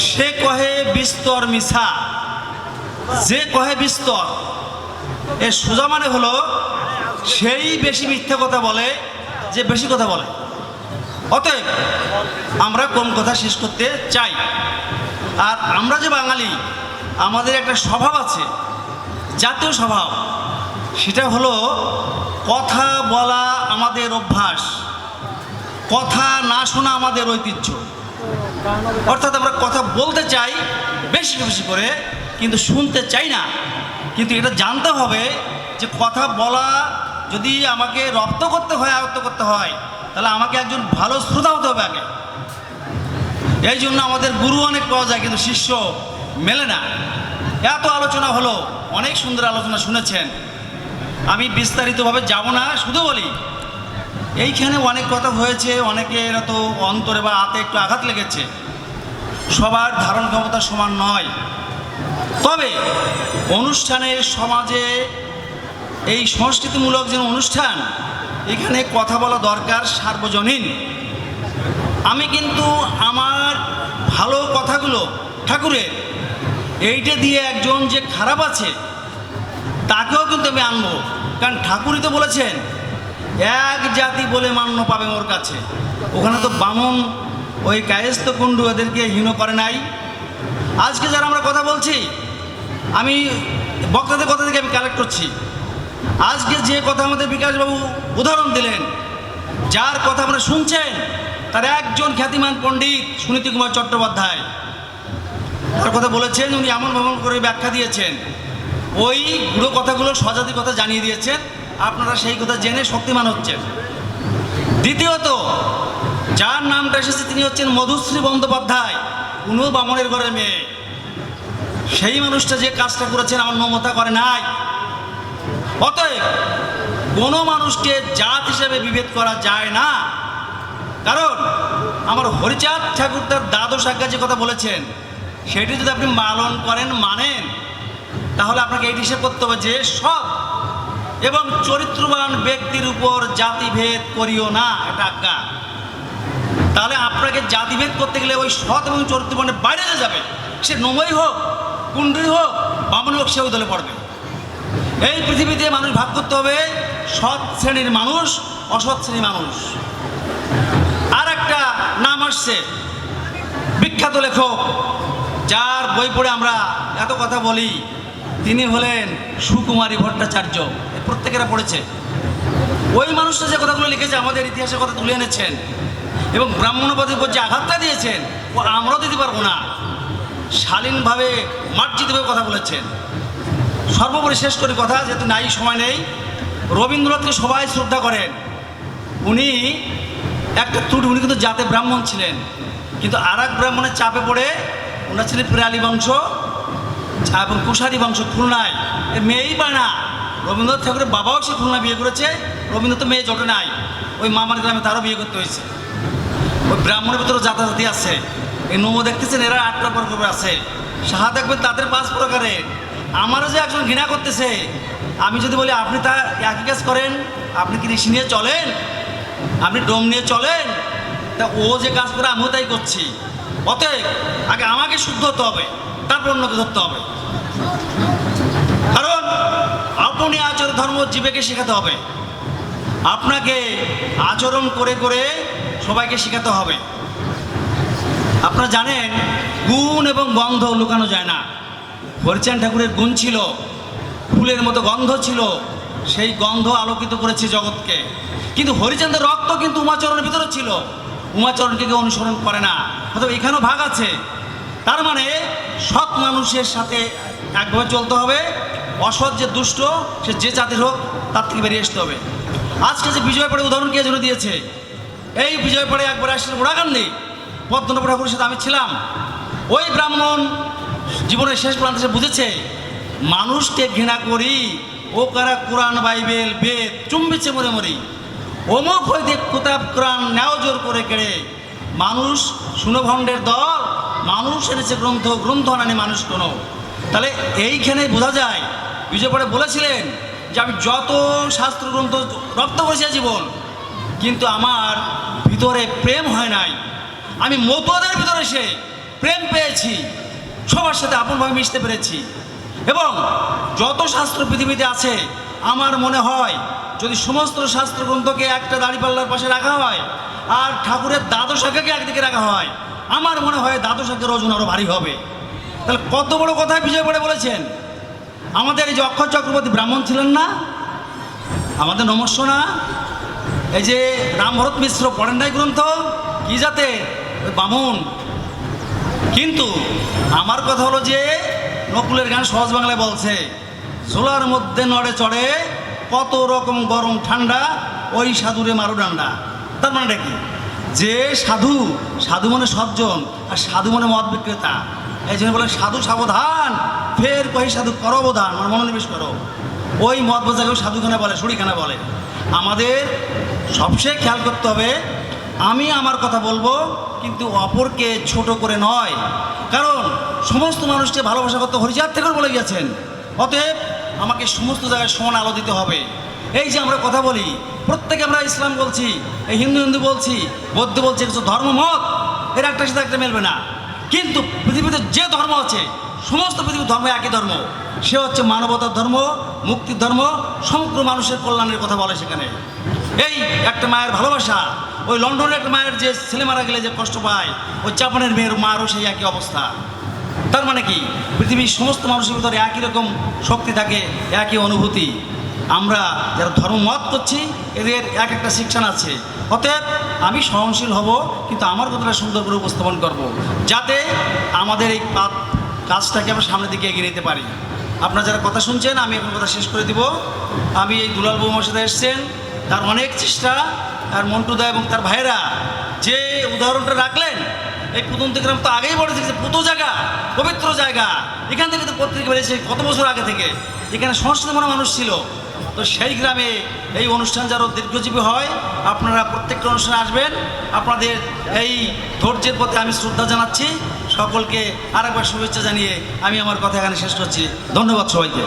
সে কহে বিস্তর মিছা। যে কহে বিস্তর এর সোজা মানে হলো, সেই বেশি মিথ্যে কথা বলে যে বেশি কথা বলে। অতএব, আমরা কম কথা শেষ করতে চাই? আর আমরা যে বাঙালি, আমাদের একটা স্বভাব আছে, জাতীয় স্বভাব। সেটা হলো, কথা বলা আমাদের অভ্যাস, কথা না শোনা আমাদের ঐতিহ্য। অর্থাৎ আমরা কথা বলতে চাই বেশি বেশি করে, কিন্তু শুনতে চাই না। কিন্তু এটা জানতে হবে যে কথা বলা যদি আমাকে রপ্ত করতে হয় আয়ত্ত করতে হয়, তাহলে আমাকে একজন ভালো শ্রোতা হতে হবে আগে। এই জন্য আমাদের গুরু অনেক পাওয়া যায়, কিন্তু শিষ্য মেলে না। এত আলোচনা হলো, অনেক সুন্দর আলোচনা শুনেছেন। আমি বিস্তারিতভাবে যাব না, শুধু বলি এইখানে অনেক কথা হয়েছে, অনেকের তো অন্তরে বা হাতে একটু আঘাত লেগেছে। সবার ধারণ ক্ষমতা সমান নয়। তবে অনুষ্ঠানে সমাজে এই সংস্কৃতিমূলক যে অনুষ্ঠান, এখানে কথা বলা দরকার সার্বজনীন। আমি কিন্তু আমার ভালো কথাগুলো ঠাকুরের, এইটা দিয়ে একজন যে খারাপ আছে, তাকেও কিন্তু আমি আনব। কারণ ঠাকুরই তো বলেছেন এক জাতি বলে মান্য পাবে ওর কাছে। ওখানে তো বামন, ওই কায়েস্ত কুণ্ডু এদেরকে হীন করে নাই। আজকে যারা আমরা কথা বলছি, আমি বক্তাদের কথা থেকে আমি কালেক্ট করছি। আজকে যে কথা আমাদের বিকাশবাবু উদাহরণ দিলেন, যার কথা আমরা শুনছেন, তার একজন খ্যাতিমান পণ্ডিত সুনীতি কুমার চট্টোপাধ্যায়। তার কথা বলেছেন, উনি এমন ভ্রমণ করে ব্যাখ্যা দিয়েছেন। ওই গুঁড়ো কথাগুলো সজাতি কথা জানিয়ে দিয়েছেন। আপনারা সেই কথা জেনে শক্তিমান হচ্ছেন। দ্বিতীয়ত, যার নামটা এসেছে তিনি হচ্ছেন মধুশ্রী বন্দ্যোপাধ্যায়, উনিও বামনের ঘরের মেয়ে। সেই মানুষটা যে কাজটা করেছেন আমার মমতা করে নাই। অতএব, কোনো মানুষকে জাত হিসেবে বিভেদ করা যায় না। কারণ, আমার হরিচাঁদ ঠাকুর তার দ্বাদশ আজ্ঞা যে কথা বলেছেন, সেটি যদি আপনি মালন করেন, মানেন, তাহলে আপনাকে এই হিসেব করতে হবে যে সব এবং চরিত্রবান ব্যক্তির উপর জাতিভেদ করিও না, এটা আজ্ঞা। তাহলে আপনাকে জাতিভেদ করতে গেলে ওই সৎ এবং চরিত্রবানের বাইরে যাবে, সে নমই হোক, কুণ্ডই হোক বামন হোক সে ওই দলে পড়বে। এই পৃথিবীতে মানুষ ভাগ করতে হবে সৎ শ্রেণির মানুষ, অসৎ শ্রেণির মানুষ। আর একটা নাম আসছে, বিখ্যাত লেখক, যার বই পড়ে আমরা এত কথা বলি। তিনি হলেন সুকুমারী ভট্টাচার্য। প্রত্যেকেরা পড়েছে। ওই মানুষটা যে কথাগুলো লিখেছে, আমাদের ইতিহাসের কথা তুলে এনেছেন এবং ব্রাহ্মণবাদীর উপর যে আঘাতটা দিয়েছেন, ও আমরাও দিতে পারব না। শালীনভাবে, মার্জিতভাবে কথা বলেছেন। সর্বোপরি শেষ করি কথা, যেহেতু নাই, সময় নেই। রবীন্দ্রনাথকে সবাই শ্রদ্ধা করেন। উনি একটা ত্রুটি, উনি কিন্তু জাতে ব্রাহ্মণ ছিলেন। কিন্তু আর ব্রাহ্মণের চাপে পড়ে, ওনার ছিলেন প্রালী বংশ এবং কুশারি বংশ খুলনায়। মেয়েই পায় না। রবীন্দ্রনাথ ঠাকুরের বাবাও সে খুলনা বিয়ে করেছে। রবীন্দ্রনাথ মেয়ে জোটে নাই। ওই মামার গ্রামে তারও বিয়ে করতে হয়েছে। ওই ব্রাহ্মণের ভিতরে জাতাজাতি আছে। এই নমো দেখতেছেন, এরা আটটা প্রকার আছে। সাহা দেখবেন তাদের পাঁচ প্রকারের। আমারও যে একজন ঘৃণা করতেছে, আমি যদি বলি, আপনি তা একই কাজ করেন? আপনি কি ঋষি নিয়ে চলেন? আপনি ডোম নিয়ে চলেন? তা ও যে কাজ করে, আমিও তাই করছি। অতএব, আগে আমাকে শুদ্ধ হতে হবে। তারপর অন্যকে ধরতে হবে। কারণ আপনি আচরণ ধর্ম জীবেকে শেখাতে হবে। আপনাকে আচরণ করে করে সবাইকে শেখাতে হবে। আপনারা জানেন, গুণ এবং গন্ধ লুকানো যায় না। হরিচাঁদ ঠাকুরের গুণ ছিল, ফুলের মতো গন্ধ ছিল, সেই গন্ধ আলোকিত করেছে জগৎকে। কিন্তু হরিচাঁদের রক্ত কিন্তু উমাচরণের ভিতরে ছিল। উমাচরণকে কেউ অনুসরণ করে না। অথবা এখানেও ভাগ আছে। তার মানে সৎ মানুষের সাথে একভাবে চলতে হবে, অসৎ যে দুষ্ট, সে যে জাতির হোক, তার থেকে বেরিয়ে আসতে হবে। আজকে যে বিজয় পড়ে উদাহরণ কে জন্য দিয়েছে? এই বিজয় পড়ে একবার আসলে ওড়াকান্দি পদ্মনাভ ঠাকুরের সাথে আমি ছিলাম। ওই ব্রাহ্মণ জীবনের শেষ প্রান্তে সে বুঝেছে, মানুষকে ঘৃণা করি, ও কারা কোরআন, বাইবেল, বেদ, চুম্বিছে মরে মরি। অমুক হইতে কোতাব কোরআন নেও জোর করে কেড়ে। মানুষ সুনভণ্ডের দল মানুষ এনেছে গ্রন্থ গ্রন্থ আনানি মানুষ কোনো। তাহলে এইখানে বোঝা যায় বিজয় পরে বলেছিলেন যে আমি যত শাস্ত্র গ্রন্থ রপ্ত করেছি জীবন, কিন্তু আমার ভিতরে প্রেম হয় নাই। আমি মতুয়াদের ভিতরে এসে প্রেম পেয়েছি, সবার সাথে আপনভাবে মিশতে পেরেছি। এবং যত শাস্ত্র পৃথিবীতে আছে, আমার মনে হয় যদি সমস্ত শাস্ত্র গ্রন্থকে একটা দাঁড়িপাল্লার পাশে রাখা হয়, আর ঠাকুরের দ্বাদশ একদিকে রাখা হয় আমার মনে হয় দ্বাদশ শাখার ওজন আরও ভারী হবে। তাহলে কত বড় কথায় বিজয় পড়ে বলেছেন? আমাদের এই যে অক্ষয় চক্রবর্তী ব্রাহ্মণ ছিলেন না? আমাদের নমস্য না? এই যে রামভরত মিশ্র পড়েন নাই গ্রন্থ? কি যাতে বামুন। কিন্তু আমার কথা হলো যে নকুলের গান সহজ বাংলায় বলছে, ঝোলার মধ্যে নড়ে চড়ে কত রকম গরম ঠান্ডা, ওই সাধুরে মারু ডান্ডা। তার মানেটা কি? যে সাধু সাধু মানে সজ্জন, আর সাধু মানে মদ বিক্রেতা। এই জন্য বলে, সাধু সাবধান, ফের কহি সাধু করবধান মানে মনোনিবেশ করো। ওই মদ বোঝাকেও সাধুখানা বলে সুড়িখানা বলে। আমাদের সবচেয়ে খেয়াল করতে হবে, আমি আমার কথা বলব, কিন্তু অপরকে ছোট করে নয়। কারণ, সমস্ত মানুষকে ভালোবাসা করতে হরিচাঁদ থেকে বলে গেছেন অতএব আমাকে সমস্ত জায়গায় সমান আলো দিতে হবে। এই যে আমরা কথা বলি, প্রত্যেকে আমরা ইসলাম বলছি, এই হিন্দু হিন্দু বলছি, বৌদ্ধ বলছি কিছু ধর্মমত এর একটা সাথে একটা মেলবে না। কিন্তু পৃথিবীতে যে ধর্ম আছে, সমস্ত পৃথিবীর ধর্ম একই ধর্ম। সে হচ্ছে মানবতার ধর্ম, মুক্তির ধর্ম, সমগ্র মানুষের কল্যাণের কথা বলে সেখানে। এই একটা মায়ের ভালোবাসা, ওই লন্ডনের একটা মায়ের যে ছেলে মারা গেলে যে কষ্ট পায়, ওই জাপানের মেয়ের মারও সেই একই অবস্থা। তার মানে কি? পৃথিবীর সমস্ত মানুষের ভিতরে একই রকম শক্তি থাকে, একই অনুভূতি। আমরা যারা ধর্ম মত করছি, এদের এক একটা শিক্ষণ আছে। অতএব আমি সহনশীল হব, কিন্তু আমার কথাটা সুন্দর করে উপস্থাপন করব, যাতে আমাদের এই কাজটাকে আমরা সামনের দিকে এগিয়ে নিতে পারি। আপনারা যারা কথা শুনছেন, আমি এখন কথা শেষ করে দিব। আমি এই দুলাল বৌমার সাথে এসছেন। তার অনেক চেষ্টা আর মন্টুদা এবং তার ভাইয়েরা যে উদাহরণটা রাখলেন এই পুতন্তি গ্রাম তো আগেই বলেছে যে পুতো জায়গা, পবিত্র জায়গা। এখান থেকে তো পত্রিকা বেরিয়েছে কত বছর আগে থেকে এখানে সংস্কৃত মনে মানুষ ছিল। তো সেই গ্রামে এই অনুষ্ঠান যারা দীর্ঘজীবী হয়, আপনারা প্রত্যেকটা অনুষ্ঠানে আসবেন। আপনাদের এই ধৈর্যের প্রতি আমি শ্রদ্ধা জানাচ্ছি। সকলকে আরেকবার শুভেচ্ছা জানিয়ে আমি আমার কথা এখানে শেষ করছি। ধন্যবাদ সবাইকে।